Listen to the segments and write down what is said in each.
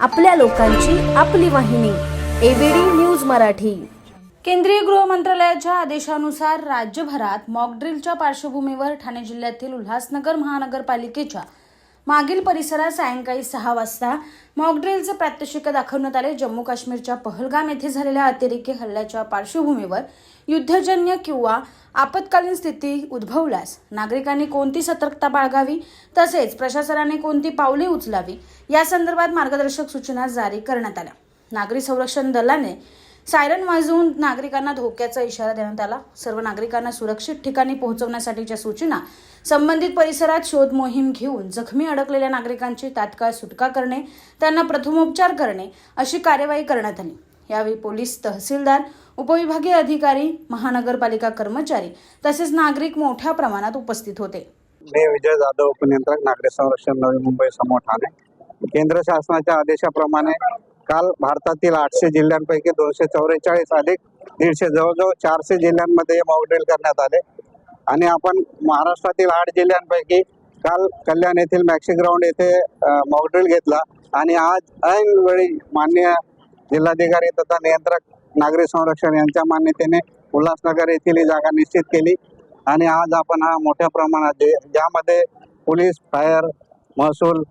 आपल्या लोकांची आपली वाहिनी एबीडी न्यूज मराठी. केंद्रीय गृह मंत्रालयाच्या आदेशानुसार राज्यभरात मॉकड्रिलच्या पार्श्वभूमीवर ठाणे जिल्ह्यातील उल्हासनगर महानगरपालिकेच्या मागील परिसरात सायंकाळी सहा वाजता मॉकड्रिलचे प्रात्यक्षिक दाखवण्यात आले. जम्मू काश्मीरच्या पहलगाम येथे झालेल्या अतिरेकी हल्ल्याच्या पार्श्वभूमीवर युद्धजन्य किंवा आपत्कालीन स्थिती उद्भवल्यास नागरिकांनी कोणती सतर्कता बाळगावी? तसेच प्रशासनाने कोणती पावले उचलावी? या संदर्भात मार्गदर्शक सूचना जारी करण्यात आल्या. नागरी संरक्षण दलाने सायरन वाजवून नागरिकांना धोक्याचा इशारा देण्यात आला. सर्व नागरिकांना सुरक्षित ठिकाणी पोहोचवण्यासाठीच्या सूचना संबंधित परिसरात शोध मोहीम घेऊन जखमी अडकलेल्या नागरिकांची तात्काळ सुटका करणे त्यांना प्रथमोपचार करणे अशी कार्यवाही करण्यात आली. यावेळी पोलीस तहसीलदार उपविभागीय अधिकारी महानगरपालिका कर्मचारी तसेच नागरिक मोठ्या प्रमाणात उपस्थित होते. मी विजय जाधव उपनियंत्रक नागरिक संरक्षण नवी मुंबई समोर ठाणे. केंद्र शासनाच्या आदेशाप्रमाणे काल भारतातील आठशे जिल्ह्यांपैकी दोनशे चौवेचाळीस अधिक दीडशे जवळजवळ चारशे जिल्ह्यांमध्ये मॉकड्रिल करण्यात आले. आणि आपण महाराष्ट्रातील आठ जिल्ह्यांपैकी काल कल्याण येथील मॅक्सी ग्राउंड येथे मॉकड्रिल घेतला. आणि आज ऐन वेळी मान्य जिल्हाधिकारी तथा नियंत्रक नागरी संरक्षण यांच्या मान्यतेने उल्हासनगर येथील ही जागा निश्चित केली. आणि आज आपण हा मोठ्या प्रमाणात ज्यामध्ये पोलीस फायर महसूल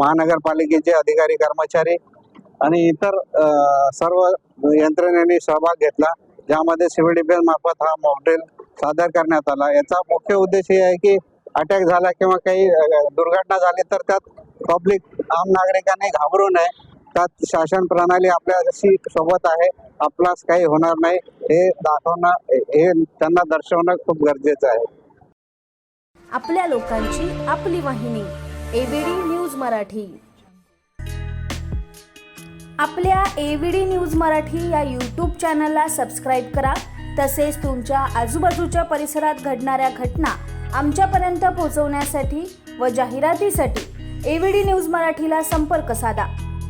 महानगरपालिकेचे अधिकारी कर्मचारी आणि इतर सर्व यंत्रणेने सहभाग घेतला ज्यामध्ये सिव्हिल डिफेन्स मार्फत हा मॉकड्रिल सादर करण्यात आला. याचा मुख्य उद्देश हे आहे की अटॅक झाला किंवा काही दुर्घटना झाली तर त्यात पब्लिक आम नागरिकांनी घाबरू नये. त्यात शासन प्रणाली आपल्याशी सोबत आहे आपलाच काही होणार नाही हे दाखवणं हे त्यांना दर्शवणं खूप गरजेचं आहे. आपल्या लोकांची आपली वाहिनी एबीडी न्यूज मराठी. आपल्या एबीडी न्यूज मराठी या यूट्यूब चॅनलला सबस्क्राईब करा. तसेच तुमच्या आजूबाजूच्या परिसरात घडणाऱ्या घटना आमच्यापर्यंत पोहोचवण्यासाठी व जाहिरातीसाठी एबीडी न्यूज मराठीला संपर्क साधा.